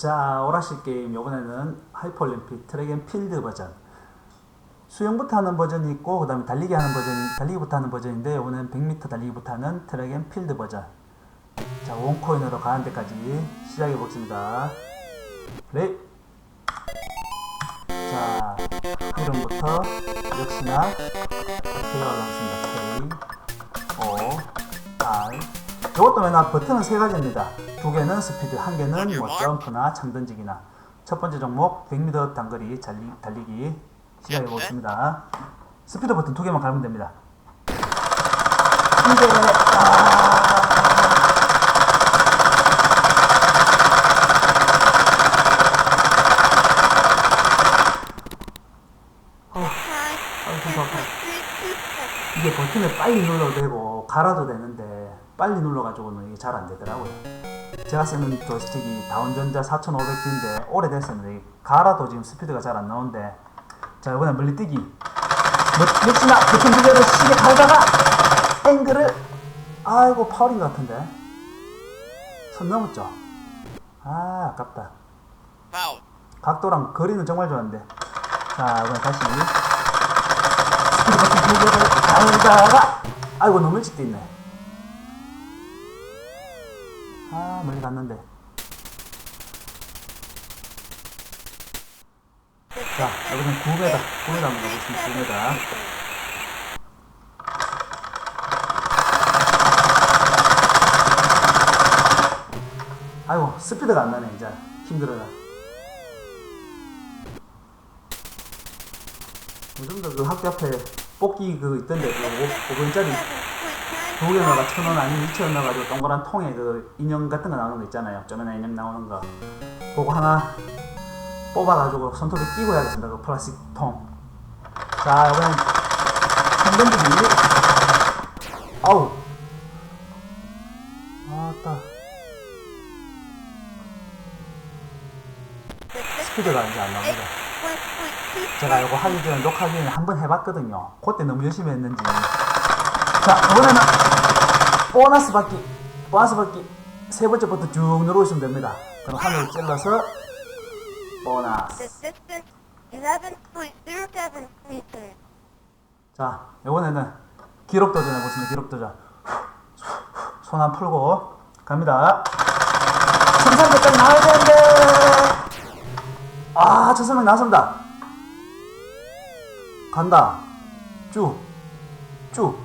자, 오락실 게임 이번에는 하이퍼올림픽 트랙 앤 필드 버전. 수영부터 하는 버전이 있고 그다음에 달리기 하는 버전, 달리기부터 하는 버전인데 이번엔 100m 달리기부터 하는 트랙 앤 필드 버전. 자, 원코인으로 가는 데까지 시작해 보겠습니다. 플레이. 자, 이름부터 역시나 들어가도록 하겠습니다. K, O, R. 이것도 맨날 버튼은 세 가지입니다. 두 개는 스피드, 한 개는 뭐 점프나 창 던지기나. 첫 번째 종목 100m 단거리 달리, 달리기 시작해 보겠습니다. 스피드 버튼 두 개만 갈면 됩니다. 이제 아... 아파. 이게 버튼을 빨리 눌러도 되고 갈아도 되는데 빨리 눌러가지고는 이게 잘 안 되더라고요. 제가 쓰는 조스틱이 다운전자 4500D인데 오래됐었는데 갈아도 지금 스피드가 잘 안 나오는데 자 이번엔 멀리뛰기 뭐, 역시나 버튼 두 개를 시계 갈다가 앵글을 아이고 파울인 것 같은데 손 넘었죠? 아 아깝다. 각도랑 거리는 정말 좋았는데 자 이번엔 다시 스피드 버튼 두 개를 갈다가 아이고 너무 일찍 뛰네. 아 멀리 갔는데. 자 여기는 9m 9m 한번 가보겠습니다. 9m 아이고 스피드가 안 나네 이제. 힘들어요 요즘도 그 학교 앞에 뽑기 그 있던데 그 5분짜리 두개 넣어가 천 원 아니면 이천 원 넣어가지고 동그란 통에 그 인형 같은 거 나오는 거 있잖아요. 쪼매난 인형 나오는 거. 그거 하나 뽑아가지고 손톱에 끼고 해야겠습니다. 그 플라스틱 통. 자, 이번엔 한번지기 아우. 아따. 스피드가 이제 안 나옵니다. 제가 이거 하기 전에 녹화하기 전에 한 번 해봤거든요. 그때 너무 열심히 했는지. 자, 이번에는 보너스 받기, 보너스 받기 세 번째 버튼 쭉 누르시면 됩니다. 그럼 하늘을 찔러서 보너스. Distance 11.07 meters. 자, 이번에는 기록 도전 해보겠습니다. 기록 도전. 손 안 풀고 갑니다. 천상계까지 나와야 되는데. 아, 천상계 나왔습니다. 간다. 쭉, 쭉.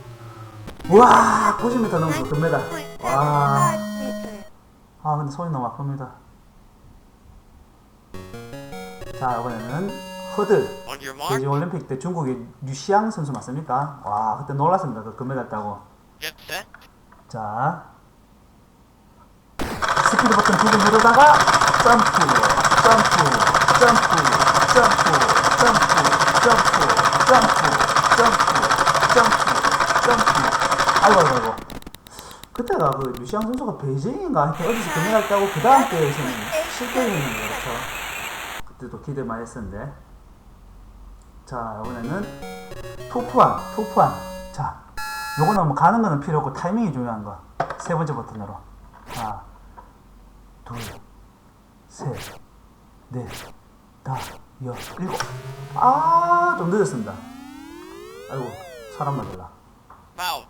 우와, 90m 넘어서 금메달. 와, 9.75 meters. 아, 근데 손이 너무 아픕니다. 자, 이번에는 허들. 베이징. 올림픽 때 중국의 류시앙 선수 맞습니까? 와 그때 놀랐습니다. 그 금메달 따고. 자 스피드 버튼 두 개 누르다가 점프, 점프, 점프, 점프, 점프, 점프, 점프, 점프, 점프. 아이고 아이고 아이고. 그때가 그 류시앙 선수가 베이징인가 하여튼 어디서 금메달 따고 그 다음 때에서는 실격이었는데 그렇죠. 그때도 기대 많이 했었는데. 자, 이번에는 투프한, 투프한. 자, 요거는 뭐 가는 거는 필요 없고 타이밍이 중요한 거. 세 번째 버튼으로. 하나, 둘, 셋, 넷, 다, 여, 일곱. 아, 좀 늦었습니다. 아이고, 사람 맞을라. Foul.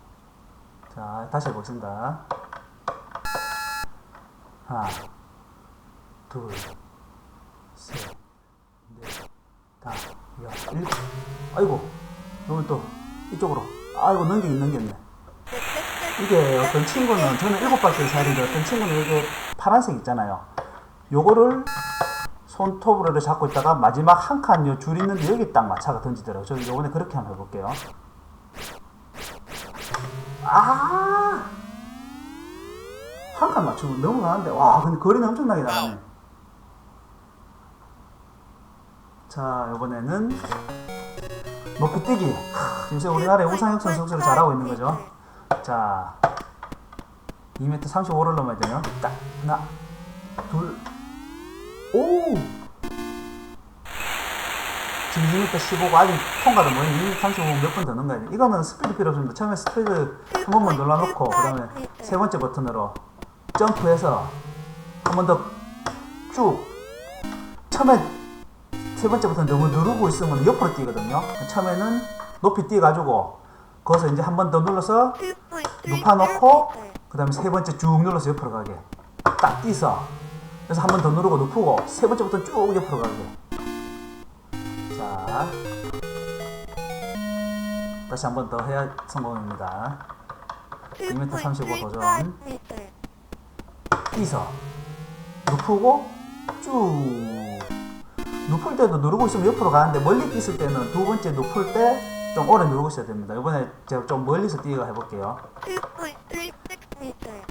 자, 다시 해보겠습니다. 하나, 둘, 셋, 넷, 다, 여, 일곱. 아이고, 그러면 또 이쪽으로. 아이고, 넘기긴 넘겼네. 이게 어떤 친구는, 저는 일곱 바퀴를 사야 되는데 어떤 친구는 이게 파란색 있잖아요. 요거를 손톱으로 잡고 있다가 마지막 한 칸 요 줄 있는데 여기 딱 마차가 던지더라고요. 저 요번에 그렇게 한번 해볼게요. 아! 한 칸 맞추면 넘어가는데, 와, 근데 거리는 엄청나게 나가네. 자, 이번에는 높이 뛰기. 하, 요새 우리나라의 우상혁 선수 역시를 잘하고 있는 거죠. 자, 2m 35를 넘어야 되요 딱, 하나, 둘, 오! 지금 2m 15가 아직 통과도 뭐니 2m 35몇번더 넘어야 돼. 이거는 스피드 필요 없습니다. 처음에 스피드 한 번만 눌러놓고, 그 다음에 세 번째 버튼으로 점프해서 한 번 더 쭉 처음에 세 번째부터 너무 누르고 있으면 옆으로 뛰거든요. 처음에는 높이 뛰어가지고 거기서 이제 한 번 더 눌러서 2.3 높아놓고 centimeters. 그 다음에 세 번째 쭉 눌러서 옆으로 가게 딱 뛰서 그래서 한 번 더 누르고 눕히고 세 번째부터 쭉 옆으로 가게 자 다시 한 번 더 해야 성공입니다 2m 35 도전. 2.35 meters. 뛰서 눕히고 쭉 눕힐 때도 누르고 있으면 옆으로 가는데 멀리 뛰을 때는 두 번째 눕힐 때 좀 오래 누르고 있어야 됩니다 이번에 제가 좀 멀리서 뛰어 해볼게요 2.36 meters.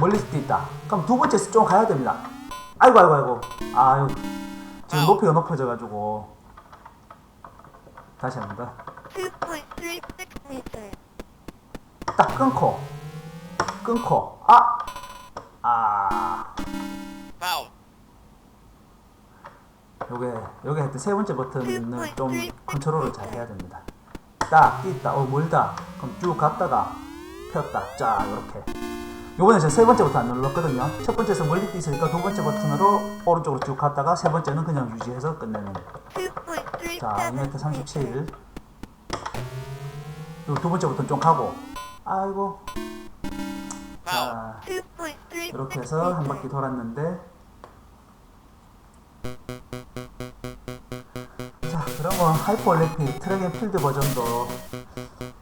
멀리서 뛰다. 그럼 두 번째 좀 가야 됩니다. 아이고 아이고 아이고. 아유 지금 높이가 높아져가지고 다시 합니다. 2.36 meters. 딱 끊고 끊고 아 아. 요게 요게 하여튼 세 번째 버튼은 좀 컨트롤을 잘 해야 됩니다. 딱 뛰다 어 멀다 그럼 쭉 갔다가 폈다 쫙 이렇게. 요번에 제가 세 번째 버튼 안 눌렀거든요. 첫 번째에서 멀리 뛰으니까 두 번째 버튼으로 오른쪽으로 쭉 갔다가 세 번째는 그냥 유지해서 끝내는. 자, 2m 37. 요두 번째 버튼 좀 가고. 아이고. 자, 2.36 이렇게 해서 한 바퀴 돌았는데. 자, 그러면 하이퍼 올림픽 트랙 앤 필드 버전도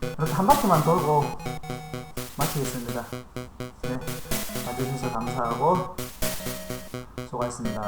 이렇게 한 바퀴만 돌고 마치겠습니다. 네. 봐주셔서 감사하고 수고하셨습니다.